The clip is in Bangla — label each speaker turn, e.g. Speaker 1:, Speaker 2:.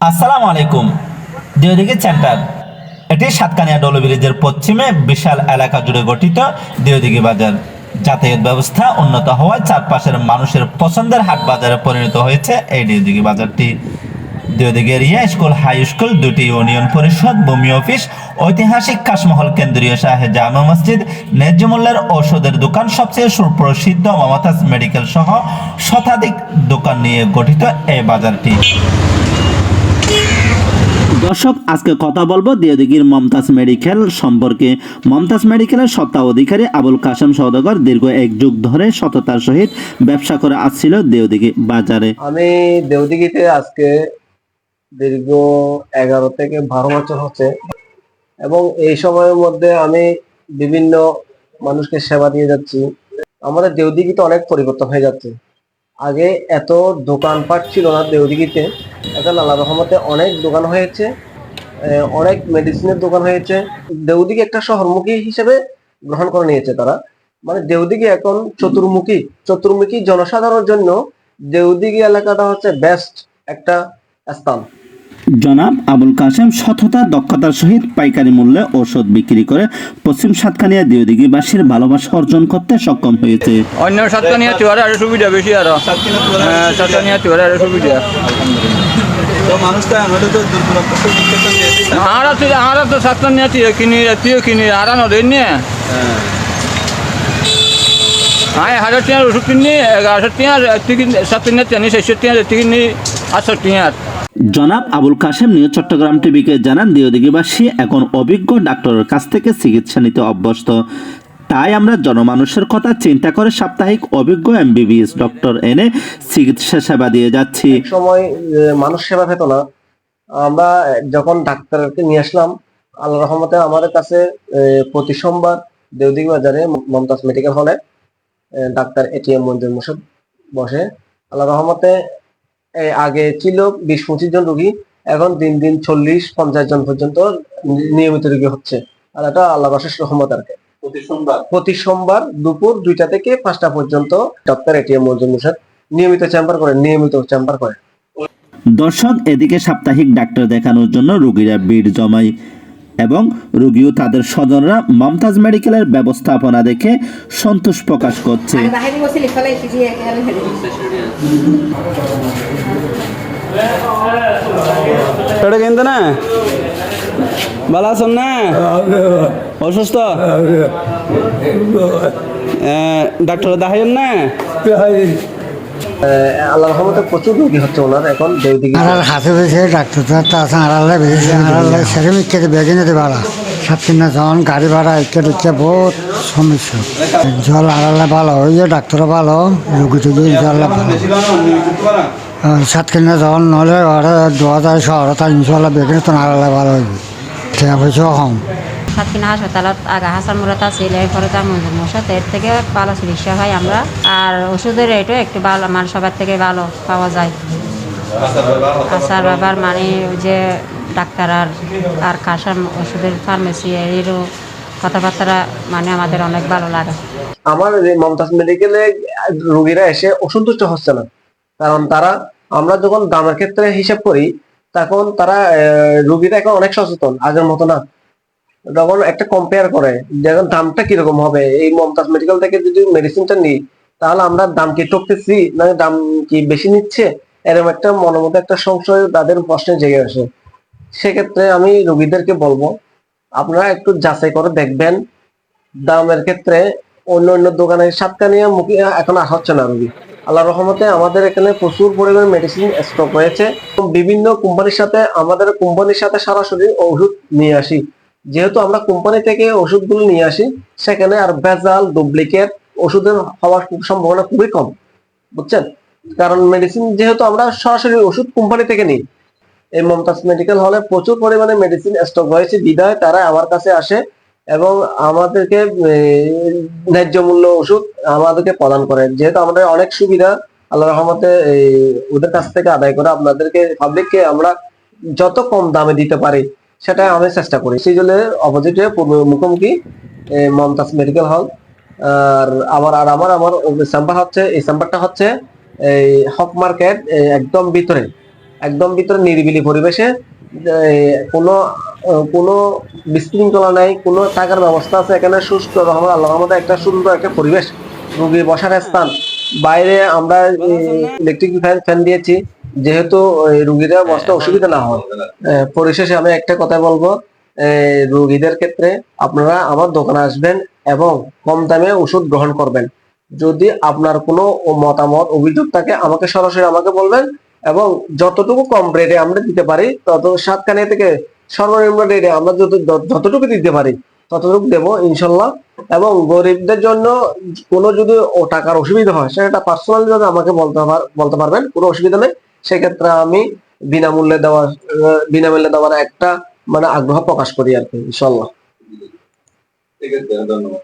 Speaker 1: আসসালামু আলাইকুম। দিওদিঘি সেন্টার। এটি সাতকানিয়া ডলো ব্রিজের পশ্চিমে বিশাল এলাকা জুড়ে গঠিত দিওদিঘি বাজার। যাতায়াত ব্যবস্থা উন্নত হওয়ায় চারপাশের মানুষের পছন্দের হাট বাজারে পরিণত হয়েছে এই দিওদিঘি বাজারটি। Deodighi area school, high school দুটি ইউনিয়ন পরিষদ, ভূমি অফিস, ঐতিহাসিক কাশমহল কেন্দ্রীয় শাহে জামা মসজিদ ন্যায্য মূল্যের ঔষধের দোকান, সবচেয়ে সুপ্রসিদ্ধ মমতাজ মেডিকেল সহ শতাধিক দোকান নিয়ে গঠিত এই বাজারটি। দর্শক, আজকে কথা বলব দিয়াদিগির মমতাজ মেডিকেল সম্পর্কে। মমতাজ মেডিকেলের সত্তা অধিকারী আবুল কাসেম সৌদাগর দীর্ঘ এক যুগ ধরে সততার সহিত ব্যবসা করে আসছিল দেওদিঘি বাজারে।
Speaker 2: আমি দেওদিঘিতে আজকে দীর্ঘ এগারো থেকে বারো বছর হচ্ছে এবং এই সময়ের মধ্যে আমি বিভিন্ন মানুষকে সেবা দিয়ে যাচ্ছি। আমাদের দেওদিঘিতে অনেক পরিবর্তন হয়ে যাচ্ছে। আগে এত দোকানপাট ছিল না দেউদিঘিতে এখন আল্লাহ রহমতে অনেক দোকান হয়েছে অনেক মেডিসিনের দোকান হয়েছে। দেউদিঘি একটা শহরমুখী হিসেবে গ্রহণ করে নিয়েছে তারা। মানে দেউদিঘি এখন চতুর্মুখী চতুর্মুখী জনসাধারণের জন্য দেউদিঘি এলাকাটা হচ্ছে বেস্ট একটা স্থান।
Speaker 1: জনাব আবুল কাসেম সততা দক্ষতার সহিত পাইকারি মূল্যে ঔষধ বিক্রি করে পশ্চিম সাতকানিয়া দিওদিঘিবাসীর ভালোবাসা অর্জন করতে সক্ষম হয়েছে।
Speaker 3: অন্য সাতকানিয়া চুয়ারে আরও সুবিধা বেশি আরও। হ্যাঁ, সাতকানিয়া চুয়ারে আরও সুবিধা। আরা তো আরা তো সাতকানিয়া কিনি তুই কিনি আরা নদেন নিয়ে
Speaker 4: হ্যাঁ।
Speaker 3: হ্যাঁ হাজার টিয়ার ওষুধ কিনি এগারোশো টিয়ার তুই কিনি সাতকানিয়া টিয়ানি টিয়ার তুই আটশো টিয়ার।
Speaker 1: জনাব আবুল কাসেম নিউ চট্টগ্রাম টিভিকে জানান, দিওদিঘিবাসী এখন অভিজ্ঞ ডাক্তারের কাছ থেকে চিকিৎসা নিতে অভ্যস্ত। তাই আমরা জনমানুষের কথা চিন্তা করে সাপ্তাহিক অভিজ্ঞ এমবিবিএস ডক্টর এনে চিকিৎসা সেবা দিয়ে যাচ্ছি।
Speaker 2: সময় মানুষ সেবা পেত না। আমরা যখন ডাক্তারকে নিয়ে আসলাম আল্লাহ রহমতে আমাদের কাছে প্রতি সোমবার দেওদিঘি বাজারে মমতাজ মেডিকেল হলে ডাক্তার এটিএম মঞ্জুর মোর্শেদ বসে। আল্লাহ রহমতে আগে ছিল বিশ পঁচিশ জন রোগী এখন দিন দিন চল্লিশ পঞ্চাশ জন পর্যন্ত নিয়মিত রোগী হচ্ছে। আর এটা আল্লাহ বাসের রহমত আর কি।
Speaker 4: প্রতি সোমবার?
Speaker 2: প্রতি সোমবার দুপুর দুইটা থেকে পাঁচটা পর্যন্ত ডক্টর এটিএম মঞ্জুর মোর্শেদ নিয়মিত চেম্বার করে নিয়মিত চেম্বার করে।
Speaker 1: দর্শক এদিকে সাপ্তাহিক ডাক্তার দেখানোর জন্য রোগীরা ভিড় জমায়। এবং রোগী ও তাদের স্বজনরা মমতাজ মেডিকেলের ব্যবস্থাপনা দেখে সন্তোষ প্রকাশ করছে।
Speaker 4: এটা কিনতে না? ভালো আছেন না? অসুস্থ? ডাক্তার দেখাইন না?
Speaker 2: আল্লাহ রহমতে প্রচুর রোগী হচ্ছে ওনার এখন
Speaker 5: আড়াল হাতে বেশি ডাক্তার আড়ালে বেশি আড়ালে বেগে নিতে পারা। যখন গাড়ি ভাড়া টিচ্ছে বহুত সমস্যা। জল আড়ালে ভালো হয়ে যায় ডাক্তারও ভালো, রুগী টুগি জল ভালো। সাত যখন নহলে ওরা দু হাজার শহর তার ইনশাল্লাহ বেগে তো আড়ালে ভালো হইবে। টাকা পয়সাও কম।
Speaker 6: সাতক্ষীরা হাসপাতালত আগা হাসান মুরাত আছিল এরপরে মঞ্জুর মশাত এর থেকে ভালো চিকিৎসা হয় আমরা। আর ওষুধের রেটও একটু ভালো মানে সবার থেকে ভালো পাওয়া যায়। আসার ব্যাপার মানে যে ডাক্তার আর আর কাসার ওষুধের ফার্মেসি এরও কথাবার্তা মানে আমাদের অনেক ভালো লাগে।
Speaker 2: আমার মমতাজ মেডিকেলে রোগীরা এসে অসন্তুষ্ট হচ্ছে না। কারণ তারা, আমরা যখন দামের ক্ষেত্রে হিসাব করি, তখন তারা রোগীরা এখন অনেক সচেতন, আগের মতো না। যখন একটা কম্পেয়ার করে যেমন দামটা কীরকম হবে? এই মমতাজ মেডিকেল থেকে যদি মেডিসিনটা নিই, তাহলে আমরা দাম কি টপতেছি না দাম কি বেশি নিচ্ছে? এরকম একটা মনের মধ্যে একটা সংশয় তাদের প্রশ্নে জেগে আসে। সেক্ষেত্রে আমি রোগীদেরকে বলব, আপনারা একটু যাচাই করে দেখবেন। দামের ক্ষেত্রে অন্য অন্য দোকানে সাতকানিয়া মুখে এখন আর হচ্ছে না রোগী। আল্লাহ রহমতে আমাদের এখানে প্রচুর পরিমাণে মেডিসিন স্টক রয়েছে। বিভিন্ন কোম্পানির সাথে, আমাদের কোম্পানির সাথে সরাসরি ওষুধ নিয়ে আসি। যেহেতু আমরা কোম্পানি থেকে ওষুধগুলো নিয়ে আসি, সেখানে আর ভেজাল, ডুপ্লিকেট ওষুধের হওয়ার সম্ভাবনা খুবই কম, বুঝছেন? কারণ মেডিসিন যেহেতু আমরা সরাসরি ওষুধ কোম্পানি থেকে নিই, এই মমতাজ মেডিকেল হলে প্রচুর পরিমাণে মেডিসিন স্টক রয়েছে, বিদায়, তারা আমার কাছে আসে এবং আমাদেরকে ন্যায্য মূল্য ওষুধ আমাদেরকে প্রদান করে। যেহেতু আমাদের অনেক সুবিধা আল্লাহ রহমতে ওদের কাছ থেকে আদায় করে আপনাদেরকে পাবলিককে আমরা যত কম দামে দিতে পারি সেটা আমি চেষ্টা করি। জন্য অপোজিটে মুখোমুখি মমতাজ মেডিকেল হল আর আমার আর আমার আমার চেম্বার হচ্ছে, এই চেম্বারটা হচ্ছে এই হক মার্কেট একদম ভিতরে একদম ভিতরে নিরিবিলি পরিবেশে। কোনো কোনো বিশৃঙ্খলা নাই, কোনো থাকার ব্যবস্থা আছে। এখানে সুস্থ রহমান আল্লাহ আমাদের একটা সুন্দর একটা পরিবেশ। রুগী বসার স্থান। বাইরে আমরা ইলেকট্রিক ফ্যান দিয়েছি। যেহেতু রুগীরা বসতে অসুবিধা না হয়। পরিশেষে আমি একটা কথা বলব। রোগীদের ক্ষেত্রে আপনারা আমার দোকানে আসবেন এবং কম দামে ওষুধ গ্রহণ করবেন। যদি আপনার কোনো মতামত অভিযোগ থাকে আমাকে সরাসরি আমাকে বলবেন এবং যতটুকু কম রেটে আমরা দিতে পারি তত সাতখানিয়া থেকে সর্বনিম্ন রেটে আমরা যত যত- যতটুকু দিতে পারি ততটুকু দেবো ইনশাল্লাহ। এবং গরিবদের জন্য কোনো যদি ও টাকার অসুবিধা হয় সেটা পার্সোনালি যদি আমাকে বলতে বলতে পারবেন কোনো অসুবিধা নেই। সেক্ষেত্রে আমি বিনামূল্যে দেওয়ার বিনামূল্যে দেওয়ার একটা মানে আগ্রহ প্রকাশ করি আর কি ইনশাল্লাহ
Speaker 4: ঠিক আছে, ধন্যবাদ।